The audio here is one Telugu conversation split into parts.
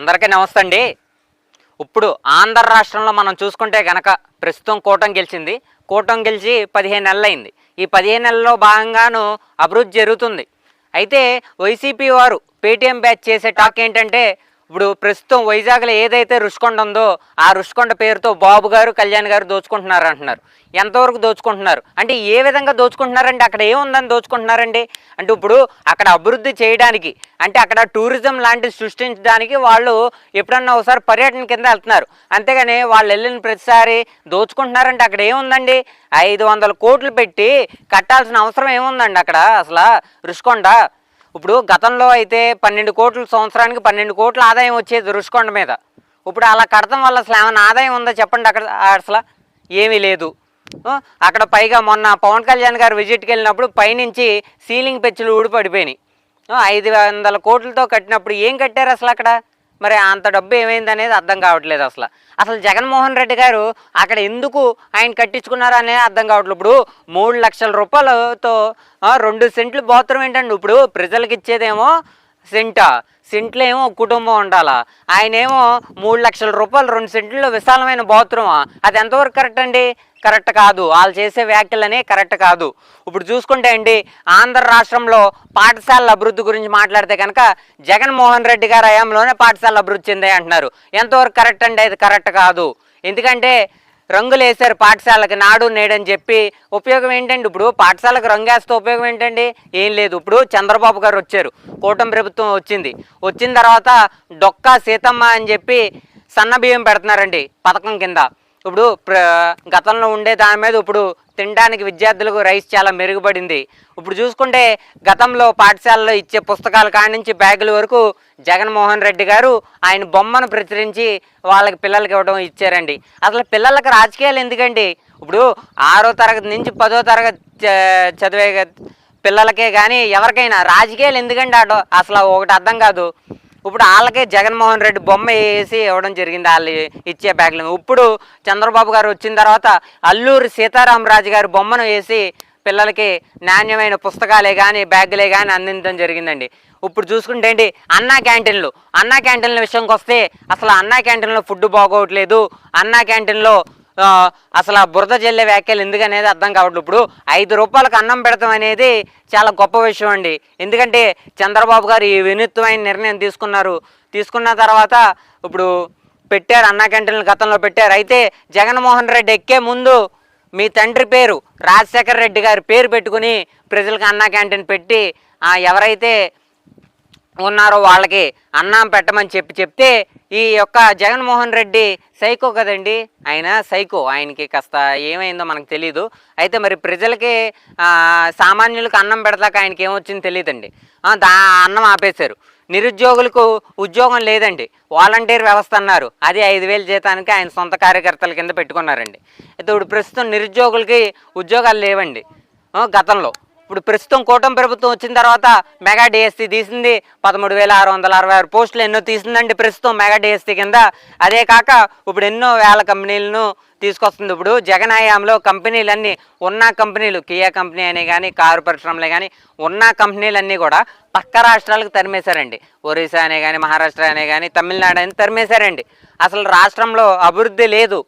అందరికీ నమస్తే అండి. ఇప్పుడు ఆంధ్ర రాష్ట్రంలో మనం చూసుకుంటే గనక ప్రస్తుతం కూటమి గెలిచింది. కూటమి గెలిచి పదిహేను నెలలు అయింది ఈ పదిహేను నెలల్లో భాగంగాను అభివృద్ధి జరుగుతుంది. అయితే వైసీపీ వారు పేటీఎం బ్యాచ్ చేసే టాక్ ఏంటంటే ఇప్పుడు ప్రస్తుతం వైజాగ్లో ఏదైతే రుషికొండ ఉందో ఆ రుషికొండ పేరుతో బాబు గారు కళ్యాణ్ గారు దోచుకుంటున్నారు అంటున్నారు. ఎంతవరకు దోచుకుంటున్నారు? అంటే ఏ విధంగా దోచుకుంటున్నారండి? అక్కడ ఏముందని దోచుకుంటున్నారండి? అంటే ఇప్పుడు అక్కడ అభివృద్ధి చేయడానికి అంటే అక్కడ టూరిజం లాంటివి సృష్టించడానికి వాళ్ళు ఎప్పుడన్నా ఒకసారి పర్యటన కింద వెళ్తున్నారు. అంతేగాని వాళ్ళు వెళ్ళిన ప్రతిసారి దోచుకుంటున్నారంటే అక్కడ ఏముందండి? ఐదు వందల కోట్లు పెట్టి కట్టాల్సిన అవసరం ఏముందండి అక్కడ? అసలు రుషికొండ ఇప్పుడు గతంలో అయితే పన్నెండు కోట్లు సంవత్సరానికి పన్నెండు కోట్ల ఆదాయం వచ్చేది రుషికొండ మీద. ఇప్పుడు అలా కడతం వల్ల అసలు ఏమైనా ఆదాయం ఉందా చెప్పండి అక్కడ అసలు? ఏమీ లేదు. అక్కడ పైగా మొన్న పవన్ కళ్యాణ్ గారు విజిట్కి వెళ్ళినప్పుడు పైనుంచి సీలింగ్ పెచ్చులు ఊడిపడిపోయినాయి. ఐదు వందల కోట్లతో కట్టినప్పుడు ఏం కట్టారు అసలు అక్కడ? మరి అంత డబ్బు ఏమైంది అనేది అర్థం కావట్లేదు అసలు. అసలు జగన్మోహన్ రెడ్డి గారు అక్కడ ఎందుకు ఆయన కట్టించుకున్నారు అనేది అర్థం కావట్లేదు. ఇప్పుడు మూడు లక్షల రూపాయలతో రెండు సెంట్లు బాత్రూమ్ ఏంటండి? ఇప్పుడు ప్రజలకు ఇచ్చేదేమో సెంటా. సెంట్లు ఏమో కుటుంబం ఉండాలా? ఆయన ఏమో మూడు లక్షల రూపాయలు రెండు సెంట్లలో విశాలమైన బాత్రూమా? అది ఎంతవరకు కరెక్ట్ అండి? కరెక్ట్ కాదు. వాళ్ళు చేసే వ్యాఖ్యలనే కరెక్ట్ కాదు. ఇప్పుడు చూసుకుంటే అండి ఆంధ్ర రాష్ట్రంలో పాఠశాలల అభివృద్ధి గురించి మాట్లాడితే కనుక జగన్మోహన్ రెడ్డి గారి హయాంలోనే పాఠశాలలు అభివృద్ధి చెందాయి అంటున్నారు. ఎంతవరకు కరెక్ట్ అండి? అది కరెక్ట్ కాదు. ఎందుకంటే రంగులు వేశారు పాఠశాలకు నాడు నేడని చెప్పి ఉపయోగం ఏంటండి? ఇప్పుడు పాఠశాలకు రంగు వేస్తే ఉపయోగం ఏంటండి? ఏం లేదు. ఇప్పుడు చంద్రబాబు గారు వచ్చారు. కూటమి ప్రభుత్వం వచ్చింది. వచ్చిన తర్వాత డొక్కా సీతమ్మ అని చెప్పి సన్న బియ్యం పెడుతున్నారండి పథకం కింద. ఇప్పుడు ప్ర గతంలో ఉండే దాని మీద ఇప్పుడు తినడానికి విద్యార్థులకు రైస్ చాలా మెరుగుపడింది. ఇప్పుడు చూసుకుంటే గతంలో పాఠశాలలో ఇచ్చే పుస్తకాల కాడి నుంచి బ్యాగుల వరకు జగన్మోహన్ రెడ్డి గారు ఆయన బొమ్మను ప్రచురించి వాళ్ళకి పిల్లలకి ఇవ్వడం ఇచ్చారండి. అసలు పిల్లలకు రాజకీయాలు ఎందుకండి? ఇప్పుడు ఆరో తరగతి నుంచి పదో తరగతి చ- చదివే పిల్లలకే కానీ ఎవరికైనా రాజకీయాలు ఎందుకండి అసలు ఒకటి అర్థం కాదు. ఇప్పుడు వాళ్ళకే జగన్మోహన్ రెడ్డి బొమ్మ వేసి ఇవ్వడం జరిగింది. వాళ్ళు ఇచ్చే బ్యాగులు. ఇప్పుడు చంద్రబాబు గారు వచ్చిన తర్వాత అల్లూరి సీతారామరాజు గారి బొమ్మను వేసి పిల్లలకి నాణ్యమైన పుస్తకాలే కానీ బ్యాగులే కానీ అందించడం జరిగిందండి. ఇప్పుడు చూసుకుంటే ఏంటి? అన్నా క్యాంటీన్లు. అన్నా క్యాంటీన్ల విషయంకి వస్తే అసలు అన్నా క్యాంటీన్లో ఫుడ్ బాగోవట్లేదు అన్నా క్యాంటీన్లో అసలు ఆ బురద జల్లే వ్యాఖ్యలు ఎందుకనేది అర్థం కావట్లేదు. ఇప్పుడు ఐదు రూపాయలకు అన్నం పెడతాం అనేది చాలా గొప్ప విషయం అండి. ఎందుకంటే చంద్రబాబు గారు ఈ వినూత్నమైన నిర్ణయం తీసుకున్నారు. తీసుకున్న తర్వాత ఇప్పుడు పెట్టారు అన్న క్యాంటీన్లు గతంలో పెట్టారు. అయితే జగన్మోహన్ రెడ్డి ఎక్కే ముందు మీ తండ్రి పేరు రాజశేఖర రెడ్డి గారి పేరు పెట్టుకుని ప్రజలకు అన్నా క్యాంటీన్ పెట్టి ఎవరైతే ఉన్నారో వాళ్ళకి అన్నం పెట్టమని చెప్పి చెప్తే ఈ యొక్క జగన్మోహన్ రెడ్డి సైకో కదండి? ఆయన సైకో. ఆయనకి కాస్త ఏమైందో మనకు తెలియదు అయితే మరి ప్రజలకి సామాన్యులకు అన్నం పెడతాక ఆయనకి ఏమొచ్చింది తెలియదండి. దా అన్నం ఆపేశారు. నిరుద్యోగులకు ఉద్యోగం లేదండి. వాలంటీర్ వ్యవస్థ అన్నారు. అది ఐదు వేల జీతానికి ఆయన సొంత కార్యకర్తల కింద పెట్టుకున్నారండి. అయితే ఇప్పుడు ప్రస్తుతం నిరుద్యోగులకి ఉద్యోగాలు లేవండి. గతంలో. ఇప్పుడు ప్రస్తుతం కూటమి ప్రభుత్వం వచ్చిన తర్వాత మెగా డిఎస్సి తీసింది. పదమూడు వేల ఆరు వందల అరవై ఆరు పోస్టులు ఎన్నో తీసిందండి ప్రస్తుతం మెగా డిఎస్సి కింద. అదే కాక ఇప్పుడు ఎన్నో వేల కంపెనీలను తీసుకొస్తుంది. ఇప్పుడు జగన్ హయాంలో కంపెనీలన్నీ ఉన్న కంపెనీలు కియా కంపెనీ అనే కానీ కారు పరిశ్రమలే కానీ ఉన్న కంపెనీలన్నీ కూడా పక్క రాష్ట్రాలకు తరిమేశారండి. ఒరిస్సా అనే కానీ మహారాష్ట్ర అనే కానీ తమిళనాడు అని తరిమేశారండి. అసలు రాష్ట్రంలో అభివృద్ధి లేదు.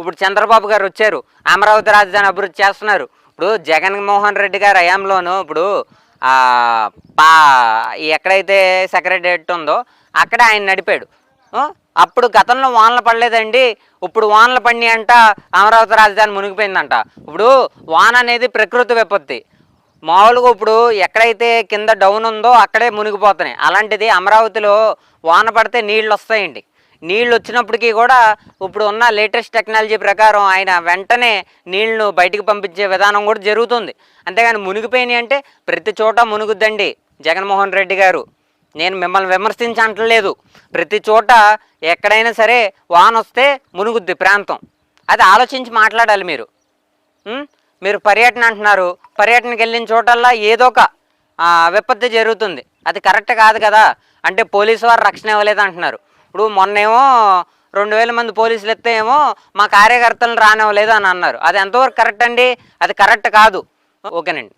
ఇప్పుడు చంద్రబాబు గారు వచ్చారు. అమరావతి రాజధాని అభివృద్ధి చేస్తున్నారు. ఇప్పుడు జగన్మోహన్ రెడ్డి గారి హయాంలోనూ ఇప్పుడు పా ఎక్కడైతే సెక్రటరేట్ ఉందో అక్కడ ఆయన నడిపాడు. అప్పుడు గతంలో వానలు పడలేదండి. ఇప్పుడు వానలు పడినాయి అంట అమరావతి రాజధాని మునిగిపోయిందంట. ఇప్పుడు వాన అనేది ప్రకృతి విపత్తి. మామూలుగా ఇప్పుడు ఎక్కడైతే కింద డౌన్ ఉందో అక్కడే మునిగిపోతున్నాయి. అలాంటిది అమరావతిలో వాన పడితే నీళ్ళు వస్తాయండి. నీళ్ళు వచ్చినప్పటికీ కూడా ఇప్పుడు ఉన్న లేటెస్ట్ టెక్నాలజీ ప్రకారం ఆయన వెంటనే నీళ్ళను బయటికి పంపించే విధానం కూడా జరుగుతుంది. అంతేగాని మునిగిపోయినాయి అంటే ప్రతి చోట మునుగుద్దండి జగన్మోహన్ రెడ్డి గారు. నేను మిమ్మల్ని విమర్శించట్లేదు. ప్రతి చోట ఎక్కడైనా సరే వాన వస్తే మునుగుద్ది ప్రాంతం. అది ఆలోచించి మాట్లాడాలి మీరు. మీరు పర్యటన అంటున్నారు. పర్యటనకి వెళ్ళిన చోటల్లా ఏదో ఒక విపత్తి విపత్తు జరుగుతుంది. అది కరెక్ట్ కాదు కదా. అంటే పోలీసు వారు రక్షణ ఇవ్వలేదు అంటున్నారు. ఇప్పుడు మొన్నేమో రెండు వేల మంది పోలీసులు ఎత్తే ఏమో మా కార్యకర్తలను రానివ్వలేదు అని అన్నారు. అది ఎంతవరకు కరెక్ట్ అండి? అది కరెక్ట్ కాదు. ఓకేనండి.